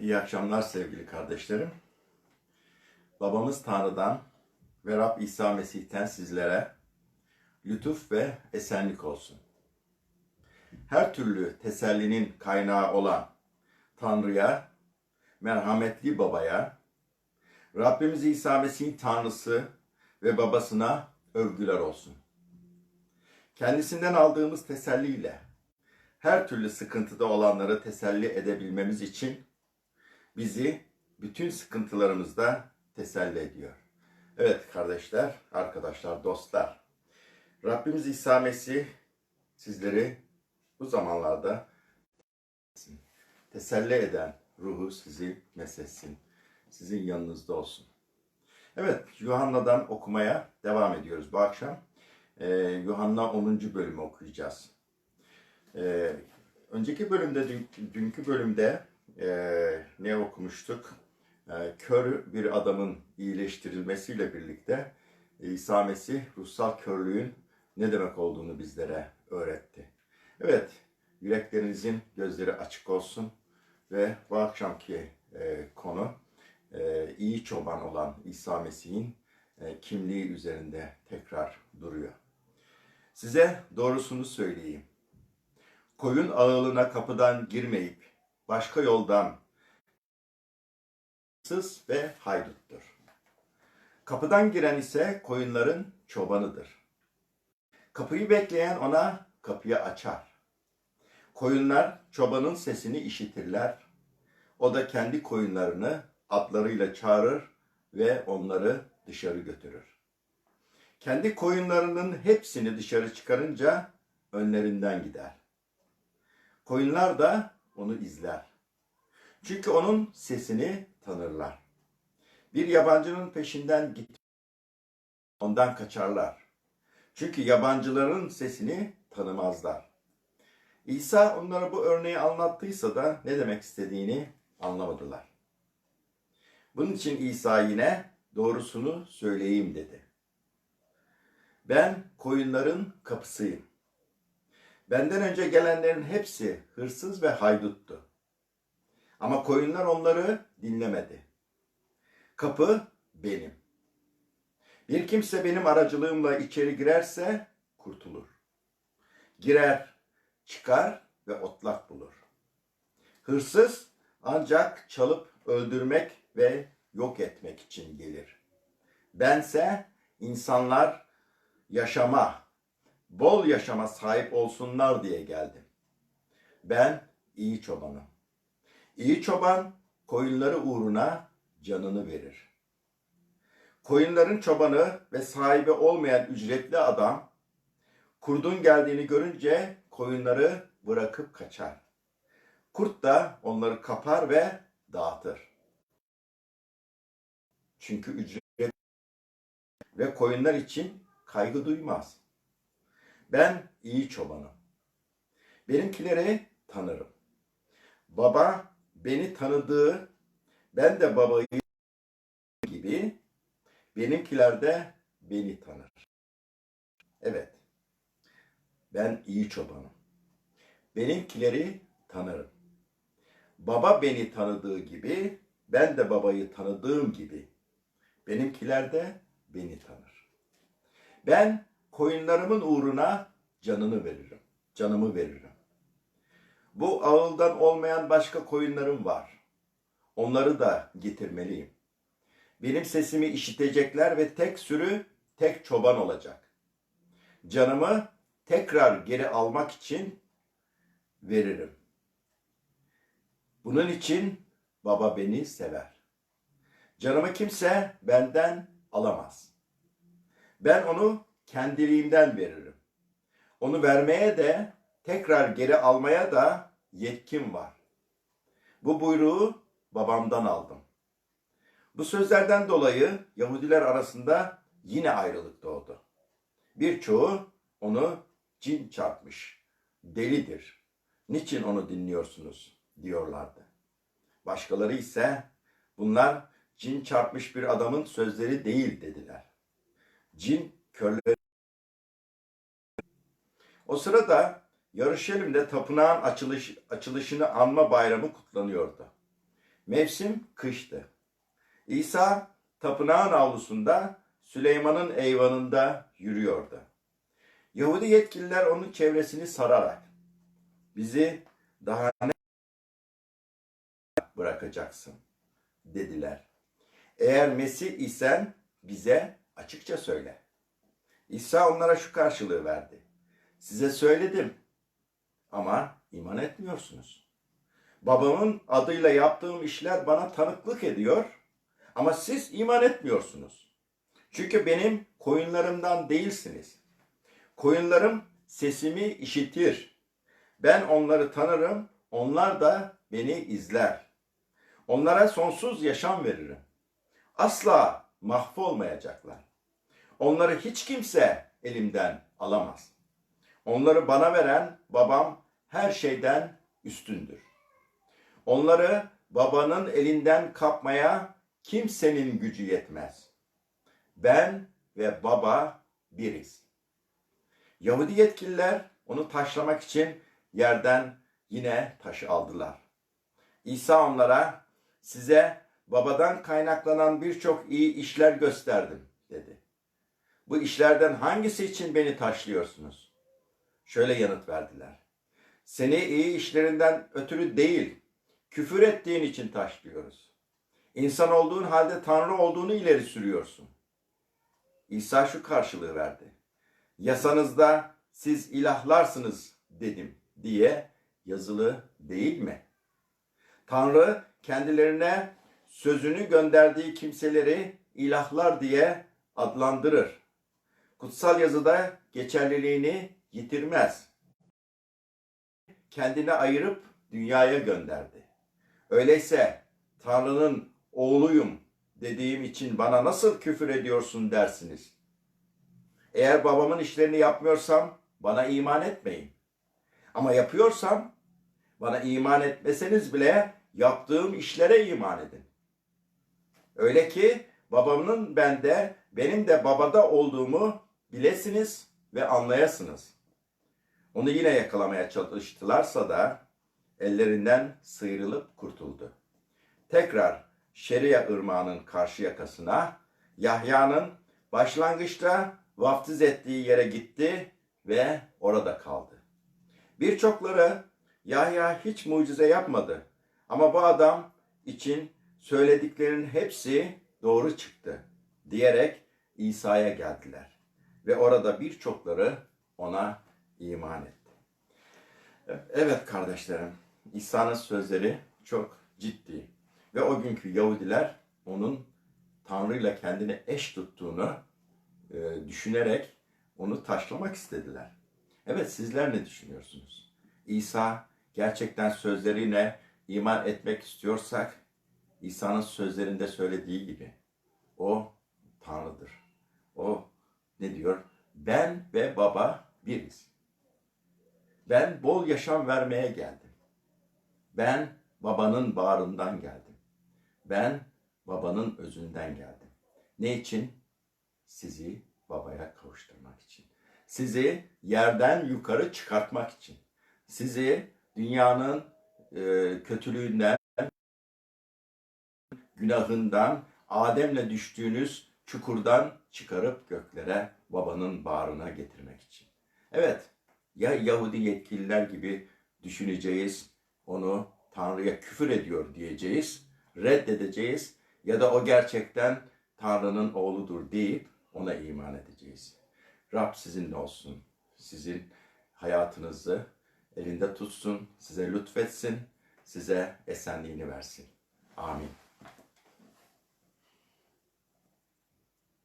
İyi akşamlar sevgili kardeşlerim. Babamız Tanrı'dan ve Rab İsa Mesih'ten sizlere lütuf ve esenlik olsun. Her türlü tesellinin kaynağı olan Tanrı'ya, merhametli babaya, Rabbimiz İsa Mesih'in Tanrısı ve babasına övgüler olsun. Kendisinden aldığımız teselliyle her türlü sıkıntıda olanları teselli edebilmemiz için bizi bütün sıkıntılarımızda teselli ediyor. Evet kardeşler, arkadaşlar, dostlar. Rabbimiz İsa Mesih sizleri bu zamanlarda teselli eden ruhu sizi mesetsin. Sizin yanınızda olsun. Evet, Yuhanna'dan okumaya devam ediyoruz bu akşam. Ee, Yuhanna 10. bölümü okuyacağız. Ee, önceki bölümde, dün, dünkü bölümde e, ne okumuştuk? E, kör bir adamın iyileştirilmesiyle birlikte İsa Mesih ruhsal körlüğün ne demek olduğunu bizlere öğretti. Evet, yüreklerinizin gözleri açık olsun ve bu akşamki e, konu e, iyi çoban olan İsa Mesih'in e, kimliği üzerinde tekrar duruyor. Size doğrusunu söyleyeyim. Koyun ağılına kapıdan girmeyip başka yoldan sız ve hayduttur. Kapıdan giren ise koyunların çobanıdır. Kapıyı bekleyen ona kapıyı açar. Koyunlar çobanın sesini işitirler. O da kendi koyunlarını atlarıyla çağırır ve onları dışarı götürür. Kendi koyunlarının hepsini dışarı çıkarınca önlerinden gider. Koyunlar da onu izler. Çünkü onun sesini tanırlar. Bir yabancının peşinden git. Ondan kaçarlar. Çünkü yabancıların sesini tanımazlar. İsa onlara bu örneği anlattıysa da ne demek istediğini anlamadılar. Bunun için İsa yine doğrusunu söyleyeyim dedi. Ben koyunların kapısıyım. Benden önce gelenlerin hepsi hırsız ve hayduttu. Ama koyunlar onları dinlemedi. Kapı benim. Bir kimse benim aracılığımla içeri girerse kurtulur. Girer, çıkar ve otlak bulur. Hırsız ancak çalıp öldürmek ve yok etmek için gelir. Bense insanlar yaşama, bol yaşama sahip olsunlar diye geldim. Ben iyi çobanım. İyi çoban koyunları uğruna canını verir. Koyunların çobanı ve sahibi olmayan ücretli adam kurdun geldiğini görünce koyunları bırakıp kaçar. Kurt da onları kapar ve dağıtır. Çünkü ücret ve koyunlar için kaygı duymaz. Ben iyi çobanım. Benimkileri tanırım. Baba beni tanıdığı, ben de babayı gibi benimkiler de beni tanır. Evet, ben iyi çobanım. Benimkileri tanırım. Baba beni tanıdığı gibi, ben de babayı tanıdığım gibi benimkiler de beni tanır. Ben koyunlarımın uğruna canını veririm. Canımı veririm. Bu ağıldan olmayan başka koyunlarım var. Onları da getirmeliyim. Benim sesimi işitecekler ve tek sürü, tek çoban olacak. Canımı tekrar geri almak için veririm. Bunun için baba beni sever. Canımı kimse benden alamaz. Ben onu kendiliğimden veririm. Onu vermeye de tekrar geri almaya da yetkim var. Bu buyruğu babamdan aldım. Bu sözlerden dolayı Yahudiler arasında yine ayrılık doğdu. Birçoğu onu cin çarpmış, delidir. Niçin onu dinliyorsunuz diyorlardı. Başkaları ise bunlar cin çarpmış bir adamın sözleri değil dediler. Cin körleri o sırada Yarışelim'de tapınağın açılış, açılışını anma bayramı kutlanıyordu. Mevsim kıştı. İsa tapınağın avlusunda Süleyman'ın eyvanında yürüyordu. Yahudi yetkililer onun çevresini sararak bizi daha ne bırakacaksın dediler. Eğer Mesih isen bize açıkça söyle. İsa onlara şu karşılığı verdi. Size söyledim ama iman etmiyorsunuz. Babamın adıyla yaptığım işler bana tanıklık ediyor ama siz iman etmiyorsunuz. Çünkü benim koyunlarımdan değilsiniz. Koyunlarım sesimi işitir. Ben onları tanırım, onlar da beni izler. Onlara sonsuz yaşam veririm. Asla mahvolmayacaklar. Onları hiç kimse elimden alamaz. Onları bana veren babam her şeyden üstündür. Onları babanın elinden kapmaya kimsenin gücü yetmez. Ben ve baba biriz. Yahudi yetkililer onu taşlamak için yerden yine taşı aldılar. İsa onlara size babadan kaynaklanan birçok iyi işler gösterdim dedi. Bu işlerden hangisi için beni taşlıyorsunuz? Şöyle yanıt verdiler. Seni iyi işlerinden ötürü değil, küfür ettiğin için taşlıyoruz. İnsan olduğun halde Tanrı olduğunu ileri sürüyorsun. İsa şu karşılığı verdi. Yasanızda siz ilahlarsınız dedim diye yazılı değil mi? Tanrı kendilerine sözünü gönderdiği kimseleri ilahlar diye adlandırır. Kutsal yazıda geçerliliğini yitirmez. Kendini ayırıp dünyaya gönderdi. Öyleyse Tanrı'nın oğluyum dediğim için bana nasıl küfür ediyorsun dersiniz. Eğer babamın işlerini yapmıyorsam bana iman etmeyin. Ama yapıyorsam bana iman etmeseniz bile yaptığım işlere iman edin. Öyle ki babamın bende, benim de babada olduğumu bilesiniz ve anlayasınız. Onu yine yakalamaya çalıştılarsa da ellerinden sıyrılıp kurtuldu. Tekrar Şeria ırmağının karşı yakasına Yahya'nın başlangıçta vaftiz ettiği yere gitti ve orada kaldı. Birçokları Yahya hiç mucize yapmadı ama bu adam için söylediklerin hepsi doğru çıktı diyerek İsa'ya geldiler ve orada birçokları ona iman etti. Evet kardeşlerim, İsa'nın sözleri çok ciddi ve o günkü Yahudiler onun Tanrı ile kendini eş tuttuğunu e, düşünerek onu taşlamak istediler. Evet sizler ne düşünüyorsunuz? İsa gerçekten sözlerine iman etmek istiyorsak İsa'nın sözlerinde söylediği gibi o Tanrı'dır. O ne diyor? Ben ve baba biriz. Ben bol yaşam vermeye geldim. Ben babanın bağrından geldim. Ben babanın özünden geldim. Ne için? Sizi babaya kavuşturmak için. Sizi yerden yukarı çıkartmak için. Sizi dünyanın e, kötülüğünden, günahından, Adem'le düştüğünüz çukurdan çıkarıp göklere babanın bağrına getirmek için. Evet, ya Yahudi yetkililer gibi düşüneceğiz, onu Tanrı'ya küfür ediyor diyeceğiz, reddedeceğiz ya da o gerçekten Tanrı'nın oğludur deyip ona iman edeceğiz. Rab sizinle olsun. Sizin hayatınızı elinde tutsun, size lütfetsin, size esenliğini versin. Amin.